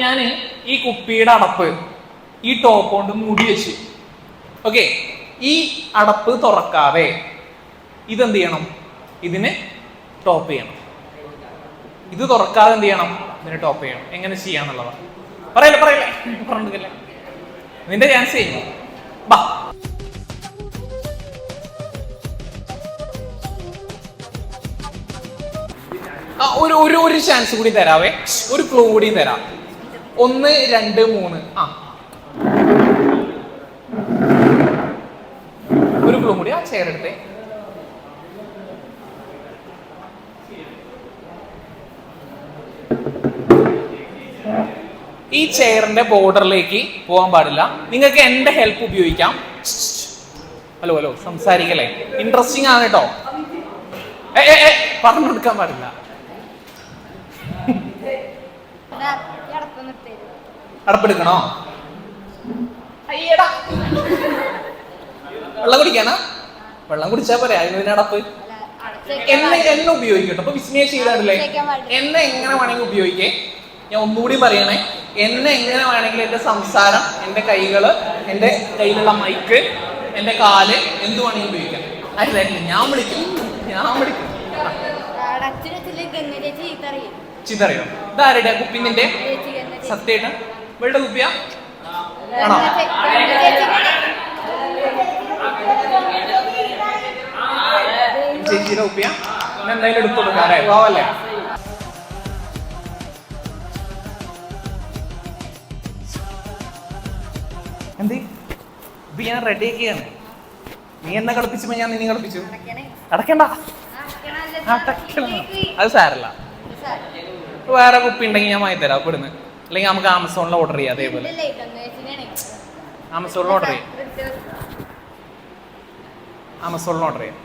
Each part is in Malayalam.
ഞാൻ ഈ കുപ്പിയുടെ അടപ്പ് ഈ ടോപ്പ് കൊണ്ട് മൂടി വെച്ച്. ഓക്കെ ഈ അടപ്പ് തുറക്കാതെ ഇതെന്ത് ചെയ്യണം? ഇതിന് ടോപ്പ് ചെയ്യണം. ഇത് തുറക്കാതെ എന്ത് ചെയ്യണം? ഇതിന് ടോപ്പ് ചെയ്യണം. എങ്ങനെ ചെയ്യാന്നുള്ളതാണ് പറയല്ലേ പറയല്ലേ? പറഞ്ഞിട്ടില്ല. നിന്റെ ചാൻസ് ചെയ്യുന്നു ബാ. ഒരു ഒരു ഒരു ചാൻസ് കൂടി തരാവേ. ഒരു ക്ലൂ കൂടി തരാം. ഒന്ന് രണ്ട് മൂന്ന്. ആ. ഒരു ക്ലൂ കൂടി ആ ചെയർ എടുത്തേ. ഈ ചെയറിന്റെ ബോർഡറിലേക്ക് പോകാൻ പാടില്ല. നിങ്ങൾക്ക് എന്റെ ഹെൽപ്പ് ഉപയോഗിക്കാം. Hello hello സംസാരിക്കല്ലേ? ഇൻട്രസ്റ്റിംഗ് ആണ് കേട്ടോ പറഞ്ഞു കൊടുക്കാൻ പാടില്ല. അടപ്പെടുക്കണോ? അയ്യടാ. വെള്ളം കുടിക്കാനാ? വെള്ളം കുടിച്ചാ പോരെ അതിന് അടപ്പ്. എന്നെ എന്നെ ഉപയോഗിക്കട്ടോ. അപ്പൊ വിസ്മയ ചെയ്താണല്ലേ എന്നെ എങ്ങനെ വേണമെങ്കിൽ ഉപയോഗിക്കേ? ഞാൻ ഒന്നുകൂടി പറയണേ. എന്നെ എങ്ങനെ വേണമെങ്കിലും എന്റെ സംസാരം എന്റെ കൈകൾ എന്റെ കയ്യിലുള്ള മൈക്ക് എന്റെ കാൽ എന്ത് വേണമെങ്കിലും ഉപയോഗിക്കാം. അല്ല അല്ല ഞാൻ വിളിക്കും. ഞാൻ വിളിക്കും. ചിതറിയോ ഇതാരുടെ? കുപ്പിന്നിന്റെ സത്യേട്ടൻ വെള്ള കുപ്പിയ? ആണോ? ചേച്ചിയുടെ കുപ്പിയ? പിന്നെ എന്തായാലും എടുത്തു കൊടുക്കാറേ പോവല്ലേ എന്ത്? ഇത് ഞാൻ റെഡി ആക്കിയാണ് നീ എന്നെ കളിപ്പിച്ചപ്പോ ഞാൻ നിന്നെ കളിപ്പിച്ചു അടക്കണ്ട അടക്കണം അത് സാരല്ല. വേറെ കുപ്പി ഉണ്ടെങ്കിൽ ഞാൻ വാങ്ങി തരാം ഇവിടുന്ന് അല്ലെങ്കിൽ നമുക്ക് ആമസോണിൽ ഓർഡർ ചെയ്യാം അതേപോലെ. ആമസോണിൽ ഓർഡർ ചെയ്യാം. ആമസോണിൽ ഓർഡർ ചെയ്യാം.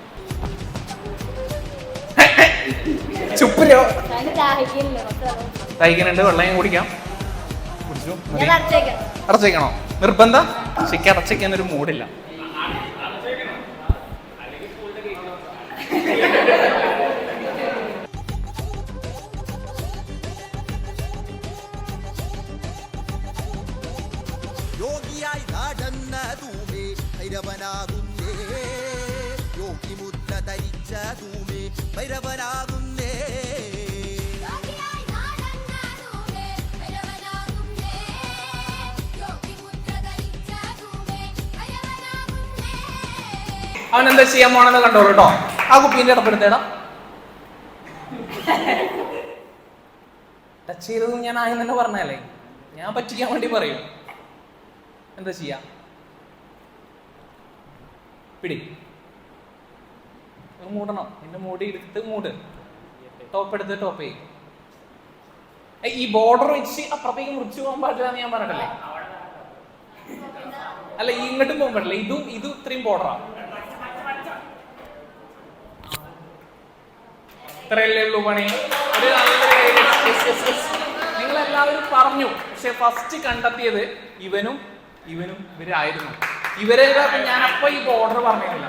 ചുപ്പരോ? തയ്ക്കുന്നുണ്ട് വെള്ളം ഞാൻ കുടിക്കാം. കുടിച്ചു. അടച്ചേക്കണോ നിർബന്ധം? ശരിക്ക് അടച്ചേക്കാൻ ഒരു മൂടില്ല യോഗിയായി നടന്ന തൂമേ ഭൈരവനാകുന്നേ. യോഗി മുദ്ര ധരിച്ച തൂമേ ഭൈരവനാകുന്നേ. അവൻ എന്താ ചെയ്യാൻ പോണെന്ന് കണ്ടോളൂ കേട്ടോ. ആ കുപ്പീന്റെ ഇടപെടുത്തേടാ ടച്ച് ചെയ്തത് ഞാൻ ആദ്യം തന്നെ പറഞ്ഞല്ലേ ഞാൻ പറ്റിക്കാൻ വേണ്ടി പറയും. എന്താ ചെയ്യാ? പിടി. മൂടണം. നിന്റെ മൂടി എടുത്ത് മൂട്. ടോപ്പ് എടുത്ത് ടോപ്പ് ചെയ്യും. ഈ ബോർഡർ വെച്ച് അപ്പുറത്തേക്ക് മുറിച്ചു പോകാൻ പാടില്ല എന്ന് ഞാൻ പറഞ്ഞിട്ടല്ലേ? അല്ല ഇങ്ങോട്ടും പോകാൻ പാടില്ല. ഇതും ഇതും ഇത്രയും ബോർഡറാണ് ഇത്രയല്ലേ ഉള്ളൂ പണി? നിങ്ങൾ എല്ലാവരും പറഞ്ഞു. പക്ഷെ ഫസ്റ്റ് കണ്ടെത്തിയത് ഇവനും ഇവനും ഇവരായിരുന്നു. ഇവരെ ഞാൻ അപ്പൊ ഈ ഓർഡർ പറഞ്ഞില്ല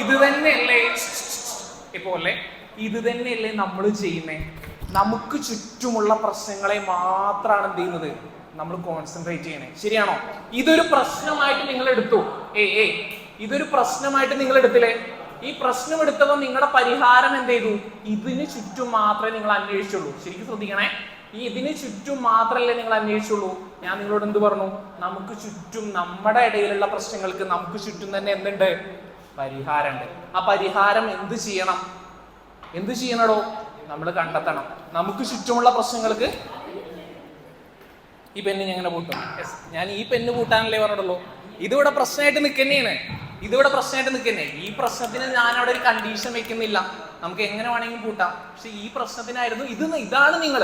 ഇത് തന്നെയല്ലേ? ഇപ്പോ അല്ലേ? ഇത് തന്നെയല്ലേ നമ്മൾ ചെയ്യുന്നേ? നമുക്ക് ചുറ്റുമുള്ള പ്രശ്നങ്ങളെ മാത്രമാണ് എന്ത് ചെയ്യുന്നത്? നമ്മൾ കോൺസെൻട്രേറ്റ് ചെയ്യണേ ശരിയാണോ? ഇതൊരു പ്രശ്നമായിട്ട് നിങ്ങൾ എടുത്തു ഏ ഏ ഇതൊരു പ്രശ്നമായിട്ട് നിങ്ങൾ എടുത്തില്ലേ ഈ പ്രശ്നം എടുത്തപ്പോൾ നിങ്ങളുടെ പരിഹാരം എന്ത് ചെയ്തു? ഇതിന് ചുറ്റും മാത്രമേ നിങ്ങൾ അന്വേഷിച്ചുള്ളൂ. ശരിക്കും ശ്രദ്ധിക്കണേ. ഈ ഇതിന് ചുറ്റും മാത്രമല്ലേ നിങ്ങൾ അന്വേഷിച്ചുള്ളൂ. ഞാൻ നിങ്ങളോട് എന്ത് പറഞ്ഞു? നമുക്ക് ചുറ്റും നമ്മുടെ ഇടയിലുള്ള പ്രശ്നങ്ങൾക്ക് നമുക്ക് ചുറ്റും തന്നെ എന്തുണ്ട്? പരിഹാരമുണ്ട് ആ പരിഹാരം എന്ത് ചെയ്യണം? എന്ത് ചെയ്യണടോ? നമ്മൾ കണ്ടെത്തണം. നമുക്ക് ചുറ്റുമുള്ള പ്രശ്നങ്ങൾക്ക് ഈ പെണ്ണ് ഞാൻ പൂട്ടും. ഞാൻ ഈ പെണ്ണ് പൂട്ടാനല്ലേ പറഞ്ഞുള്ളൂ ഇതിവിടെ പ്രശ്നമായിട്ട് നിൽക്കുന്നതാണ് ഇതിവിടെ പ്രശ്നമായിട്ട് നിൽക്കുന്നേ. ഈ പ്രശ്നത്തിന് ഞാൻ അവിടെ ഒരു കണ്ടീഷൻ വെക്കുന്നില്ല. നമുക്ക് എങ്ങനെ വേണമെങ്കിലും കൂട്ടാം. പക്ഷെ ഈ പ്രശ്നത്തിനായിരുന്നു ഇത് ഇതാണ് നിങ്ങൾ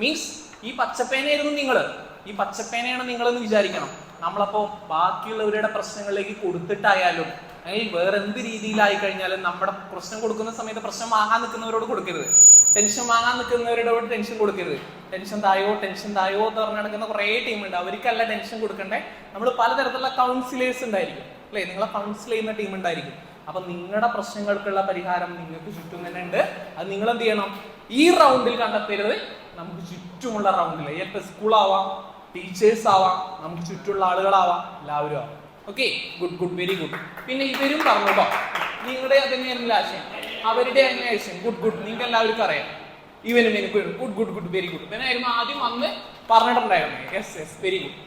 മീൻസ് ഈ പച്ചപ്പേനയായിരുന്നു നിങ്ങൾ ഈ പച്ചപ്പേനയാണ് നിങ്ങൾ എന്ന് വിചാരിക്കണം. നമ്മളപ്പോ ബാക്കിയുള്ളവരുടെ പ്രശ്നങ്ങളിലേക്ക് കൊടുത്തിട്ടായാലും അല്ലെങ്കിൽ വേറെ എന്ത് രീതിയിലായി കഴിഞ്ഞാലും നമ്മുടെ പ്രശ്നം കൊടുക്കുന്ന സമയത്ത് പ്രശ്നം വാങ്ങാൻ നിൽക്കുന്നവരോട് കൊടുക്കരുത്. ടെൻഷൻ വാങ്ങാൻ നിൽക്കുന്നവരോട് ടെൻഷൻ കൊടുക്കരുത്. ടെൻഷൻ തായോ ടെൻഷൻ തായോ എന്ന് പറഞ്ഞ് നടക്കുന്ന കുറേ ടീമുണ്ട്. അവർക്കല്ല ടെൻഷൻ കൊടുക്കണ്ടേ. നമ്മൾ പലതരത്തിലുള്ള കൗൺസിലേഴ്സ് ഉണ്ടായിരിക്കും. അല്ലേ? നിങ്ങളെ കൗൺസിൽ ചെയ്യുന്ന ടീം ഉണ്ടായിരിക്കും. അപ്പൊ നിങ്ങളുടെ പ്രശ്നങ്ങൾക്കുള്ള പരിഹാരം നിങ്ങൾക്ക് ചുറ്റും തന്നെ ഉണ്ട്. അത് നിങ്ങൾ എന്ത് ചെയ്യണം? ഈ റൗണ്ടിൽ കണ്ടെത്തരുത്. നമുക്ക് ചുറ്റുമുള്ള റൗണ്ടിൽ ചിലപ്പോൾ സ്കൂളാവാം ടീച്ചേഴ്സ് ആവാം നമുക്ക് ചുറ്റുമുള്ള ആളുകളാവാം എല്ലാവരും ആവാം. Okay good good very good പിന്നെ ഇവരും പറഞ്ഞോട്ടോ നിങ്ങളുടെ തന്നെയായിരുന്നില്ല ആശയം? അവരുടെ അന്വേഷണം. ഗുഡ് ഗുഡ് നിങ്ങൾക്ക് എല്ലാവർക്കും അറിയാം. ഇവനും എനിക്ക് good good good very good ഇവനായിരുന്നു ആദ്യം വന്ന് പറഞ്ഞിട്ടുണ്ടായിരുന്നു യെസ് യെസ് വെരി ഗുഡ്